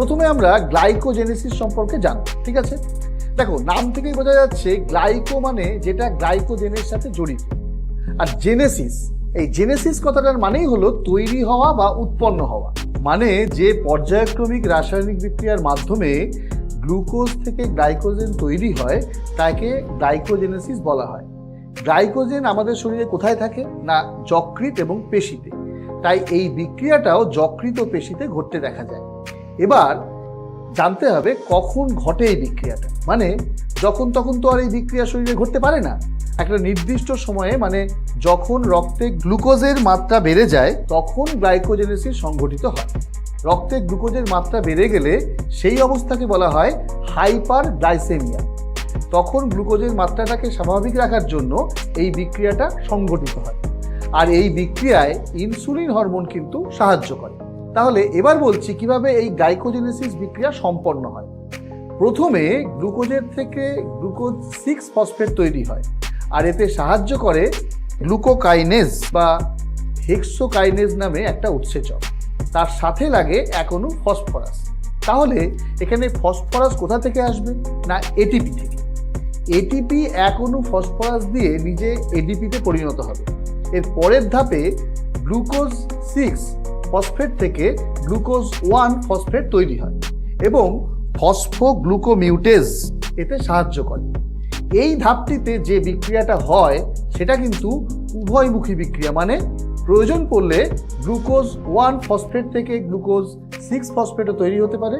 প্রথমে আমরা গ্লাইকোজেনেসিস সম্পর্কে জানব, ঠিক আছে? দেখো, নাম থেকেই বোঝা যাচ্ছে গ্লাইকো মানে যেটা গ্লাইকোজেনের সাথে জড়িত। আর জেনেসিস, এই জেনেসিস কথাটার মানেই হলো তৈরি হওয়া বা উৎপন্ন হওয়া। মানে যে পর্যায়ক্রমিক রাসায়নিক বিক্রিয়ার মাধ্যমে গ্লুকোজ থেকে গ্লাইকোজেন তৈরি হয়, তাকে গ্লাইকোজেনেসিস বলা হয়। গ্লাইকোজেন আমাদের শরীরে কোথায় থাকে? না, যকৃৎ এবং পেশিতে। তাই এই বিক্রিয়াটাও যকৃত পেশিতে ঘটতে দেখা যায়। এবার জানতে হবে কখন ঘটে এই বিক্রিয়াটা। মানে যখন তখন তো আর এই বিক্রিয়া শরীরে ঘটতে পারে না। একটা নির্দিষ্ট সময়ে মানে যখন রক্তে গ্লুকোজের মাত্রা বেড়ে যায়, তখন গ্লাইকোজেনেসিস সংঘটিত হয়। রক্তে গ্লুকোজের মাত্রা বেড়ে গেলে সেই অবস্থাকে বলা হয় হাইপার গ্লাইসেমিয়া তখন গ্লুকোজের মাত্রাটাকে স্বাভাবিক রাখার জন্য এই বিক্রিয়াটা সংঘটিত হয়। আর এই বিক্রিয়ায় ইনসুলিন হরমোন কিন্তু সাহায্য করে। তাহলে এবার বলছি কীভাবে এই গ্লাইকোজেনেসিস বিক্রিয়া সম্পন্ন হয়। প্রথমে গ্লুকোজের থেকে গ্লুকোজ সিক্স ফসফেট তৈরি হয়, আর এতে সাহায্য করে গ্লুকোকাইনেজ বা হেক্সোকাইনেজ নামে একটা উৎসেচক। তার সাথে লাগে অণু ফসফরাস তাহলে এখানে ফসফরাস কোথা থেকে আসবে? না এটিপি থেকে। এটিপি অণু ফসফরাস দিয়ে নিজে এডিপিতে পরিণত হবে। এর পরের ধাপে গ্লুকোজ সিক্স ফসফেট থেকে গ্লুকোজ ওয়ান ফসফেট তৈরি হয় এবং ফসফোগ্লুকোমিউটেজ এতে সাহায্য করে। এই ধাপটিতে যে বিক্রিয়াটা হয়, সেটা কিন্তু উভয়মুখী বিক্রিয়া। মানে প্রয়োজন পড়লে গ্লুকোজ ওয়ান ফসফেট থেকে গ্লুকোজ সিক্স ফসফেটও তৈরি হতে পারে।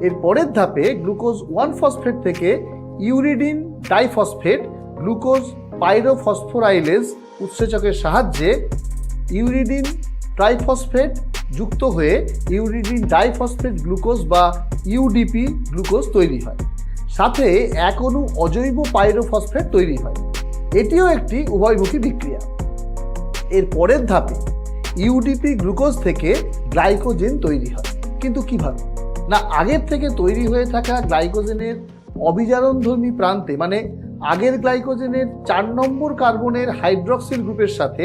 এর পরের ধাপে গ্লুকোজ ওয়ান ফসফেট থেকে ইউরিডিন ডাইফসফেট, গ্লুকোজ পাইরোফসফোরাইলেজ উৎসেচকের সাহায্যে ইউরিডিন ট্রাইফসফেট যুক্ত হয়ে ইউরিডিন ডাইফসফেট গ্লুকোজ বা ইউডিপি গ্লুকোজ তৈরি হয়। সাথে এক অণু অজৈব পাইরোফসফেট তৈরি হয়। এটিও একটি উভয়মুখী বিক্রিয়া। এর পরের ধাপে ইউডিপি গ্লুকোজ থেকে গ্লাইকোজেন তৈরি হয়। কিন্তু কীভাবে? না, আগের থেকে তৈরি হয়ে থাকা গ্লাইকোজেনের অবিজারণধর্মী প্রান্তে মানে আগের গ্লাইকোজেনের চার নম্বর কার্বনের হাইড্রক্সিল গ্রুপের সাথে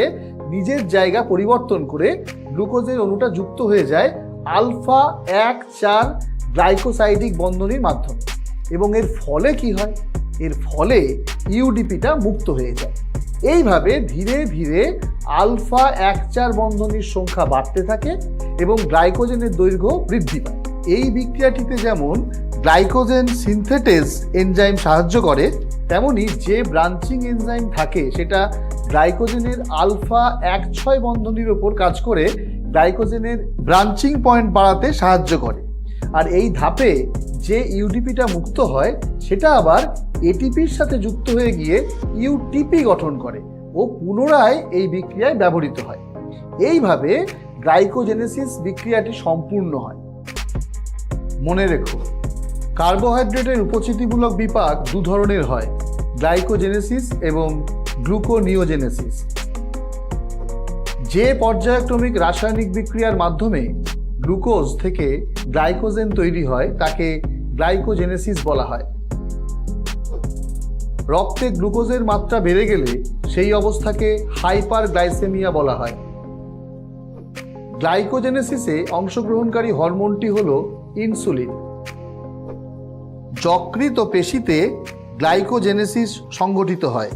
নিজের জায়গা পরিবর্তন করে গ্লুকোজের অণুটা যুক্ত হয়ে যায় আলফা এক চার গ্লাইকোসাইডিক বন্ধনীর মাধ্যমে। এবং এর ফলে কি হয়? এর ফলে ইউডিপিটা মুক্ত হয়ে যায়। এইভাবে ধীরে ধীরে আলফা এক চার বন্ধনীর সংখ্যা বাড়তে থাকে এবং গ্লাইকোজেনের দৈর্ঘ্য বৃদ্ধি পায়। এই বিক্রিয়াটিতে যেমন গ্লাইকোজেন সিনথেটেজ এনজাইম সাহায্য করে, তেমনি যে ব্রাঞ্চিং এনজাইম থাকে সেটা গ্লাইকোজেনের আলফা এক ছয় বন্ধনীর ওপর কাজ করে গ্লাইকোজেনের ব্রাঞ্চিং পয়েন্ট বাড়াতে সাহায্য করে। আর এই ধাপে যে ইউডিপিটা মুক্ত হয়, সেটা আবার এটিপির সাথে যুক্ত হয়ে গিয়ে ইউটিপি গঠন করে ও পুনরায় এই বিক্রিয়ায় ব্যবহৃত হয়। এইভাবে গ্লাইকোজেনেসিস বিক্রিয়াটি সম্পূর্ণ হয়। মনে রেখো, কার্বোহাইড্রেটের উপচিতিমূলক বিপাক দু ধরনের হয়, গ্লাইকোজেনেসিস এবং গ্লুকোনিওজেনেসিস যে পর্যায়ক্রমিক রাসায়নিক বিক্রিয়ার মাধ্যমে গ্লুকোজ থেকে গ্লাইকোজেন তৈরি হয়, তাকে গ্লাইকোজেনেসিস বলা হয়। রক্তে গ্লুকোজের মাত্রা বেড়ে গেলে সেই অবস্থাকে হাইপার গ্লাইসেমিয়া বলা হয়। গ্লাইকোজেনেসিসে অংশগ্রহণকারী হরমোনটি হল ইনসুলিন। যকৃত পেশিতে গ্লাইকোজেনেসিস সংগঠিত হয়।